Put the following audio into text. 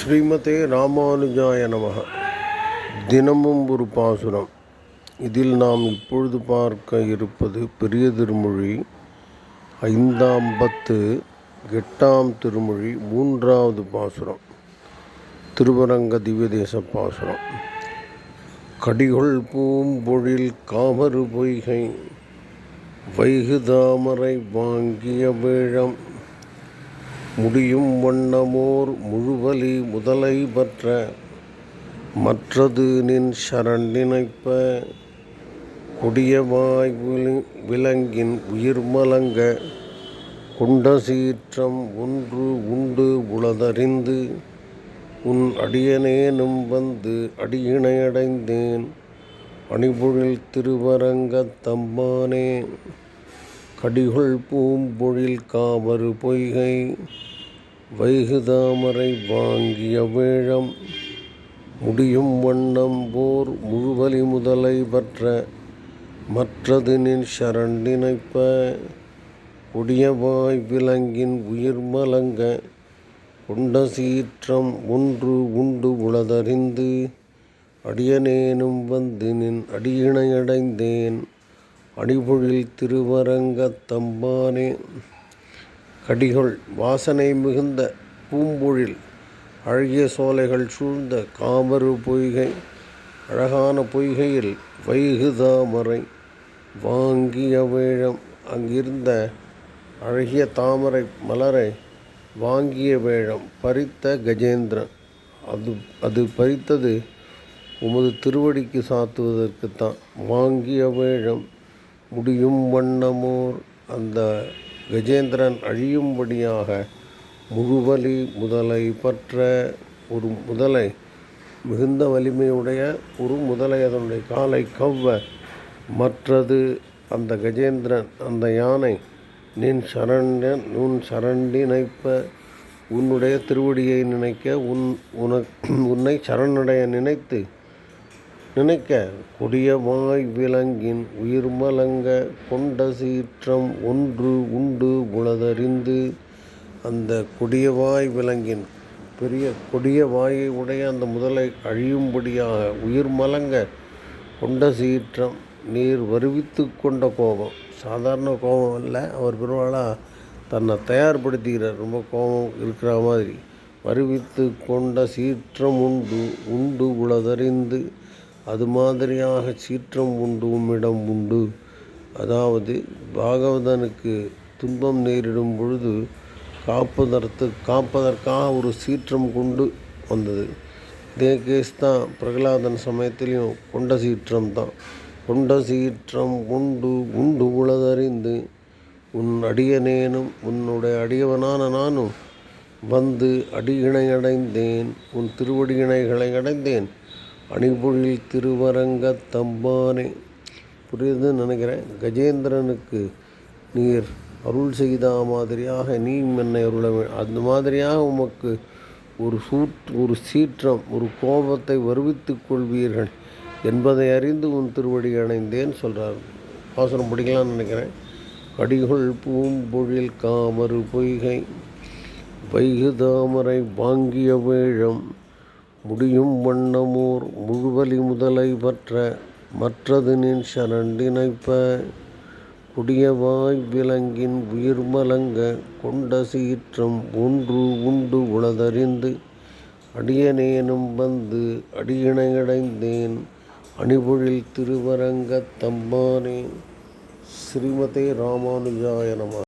ஸ்ரீமதே ராமானுஜாய நமக. தினமும் ஒரு பாசுரம். இதில் நாம் இப்பொழுது பார்க்க இருப்பது பெரிய திருமொழி ஐந்தாம் பத்து எட்டாம் திருமொழி மூன்றாவது பாசுரம். திருவரங்க திவ்யதேச பாசுரம். கடிகொள் பூம்பொழில் காமரு பொய்கை வைகு தாமரை வாங்கிய வேழம். முடியும் வண்ணமோர் முழுவலி முதலை பற்ற. மற்றது நின் சரண் நினைப்ப. கொடியமாய் விலங்கின் உயிர் மலங்க. கொண்ட சீற்றம் ஒன்று உண்டு உளதறிந்து. உன் அடியனேனும் வந்து அடியினையடைந்தேன் அணிபொழில் திருவரங்கத் தம்மானே. கடிகொள் பூம்பொழில் காமரு பொய்கை வைகுதாமரை வாங்கிய வேழம் முடியும் வண்ணம் போர் முழுவலி முதலை பற்ற மற்றது நின் சரண் நினைப்ப கொடியவாய் விலங்கின் உயிர் மலங்க கொண்ட சீற்றம் ஒன்று உண்டு உளதறிந்து அடியனேனும் வந்து நின் அடியினையடைந்தேன் அடிபொழில் திருவரங்கத்தம்பானே கடிகள் வாசனை மிகுந்த பூம்பொழில் அழகிய சோலைகள் சூழ்ந்த காமரு பொய்கை அழகான பொய்கையில் வைகு தாமரை வாங்கிய வேழம் அங்கிருந்த அழகிய தாமரை மலரை வாங்கிய வேழம் பறித்த கஜேந்திரன். அது அது பறித்தது உமது திருவடிக்கு சாத்துவதற்குத்தான். வாங்கிய வேழம் முடியும் வண்ணமோர். அந்த கஜேந்திரன் அழியும்படியாக முழுவலி முதலை பற்ற ஒரு முதலை மிகுந்த வலிமையுடைய ஒரு முதலை அதனுடைய காலை கவ்வ. மற்றது அந்த கஜேந்திரன் அந்த யானை நின் சரண்யன் உன் சரண்டினைப்ப உன்னுடைய திருவடியை நினைக்க உன் உனக் உன்னை சரணடைய நினைத்து நினைக்க கொடிய வாய் விலங்கின் உயிர் மலங்க கொண்ட சீற்றம் ஒன்று உண்டு உளதறிந்து அந்த கொடிய வாய் விலங்கின் பெரிய கொடிய வாயை உடைய அந்த முதலை அழியும்படியாக உயிர் மலங்க கொண்ட சீற்றம் நீர் வருவித்து கொண்ட கோபம். சாதாரண கோபம் இல்லை அவர் பெருமாளாக தன்னை தயார்படுத்திக்கிறார் ரொம்ப கோபம் இருக்கிற மாதிரி. வருவித்து கொண்ட சீற்றம் உண்டு உண்டு உளதறிந்து அது மாதிரியாக சீற்றம் உண்டு உம்மிடம் உண்டு. அதாவது பாகவதனுக்கு துன்பம் நேரிடும் பொழுது காப்பதற்கு காப்பதற்காக ஒரு சீற்றம் கொண்டு வந்தது. இதே கேஸ் தான் பிரகலாதன் சமயத்திலையும் கொண்ட சீற்றம் தான். கொண்ட சீற்றம் உண்டு உண்டு உளதறிந்து உன் அடியனேனும் உன்னுடைய அடியவனான நானும் வந்து அடியினை அடைந்தேன் உன் திருவடியினைகளை அடைந்தேன். அணிபொழில் திருவரங்கத் தம்பானே. புரியுதுன்னு நினைக்கிறேன். கஜேந்திரனுக்கு நீர் அருள் செய்த மாதிரியாக நீ என்னை அருள அந்த மாதிரியாக உமக்கு ஒரு சூட் ஒரு சீற்றம் ஒரு கோபத்தை வருவித்துக் கொள்வீர்கள் என்பதை அறிந்து உன் திருவடி அணைந்தேன் சொல்கிறார் பாசனம் படிக்கலாம்னு நினைக்கிறேன். கடிகொள் பூம்பொழில் காமறு பொய்கை வைகு தாமரை வாங்கிய வேழம். முடியும் வண்ணமோர் முழுவலி முதலை பற்ற மற்றது நின் சரண்டினைப்ப குடியவாய் விலங்கின் உயிர் மலங்க கொண்ட சீற்றம் ஒன்று உண்டு உளதறிந்து. அடியனேனும் வந்து அடியினையடைந்தேன் அணிபொழில் திருவரங்கத் தம்பானே ஸ்ரீமதே ராமானுஜாய நம.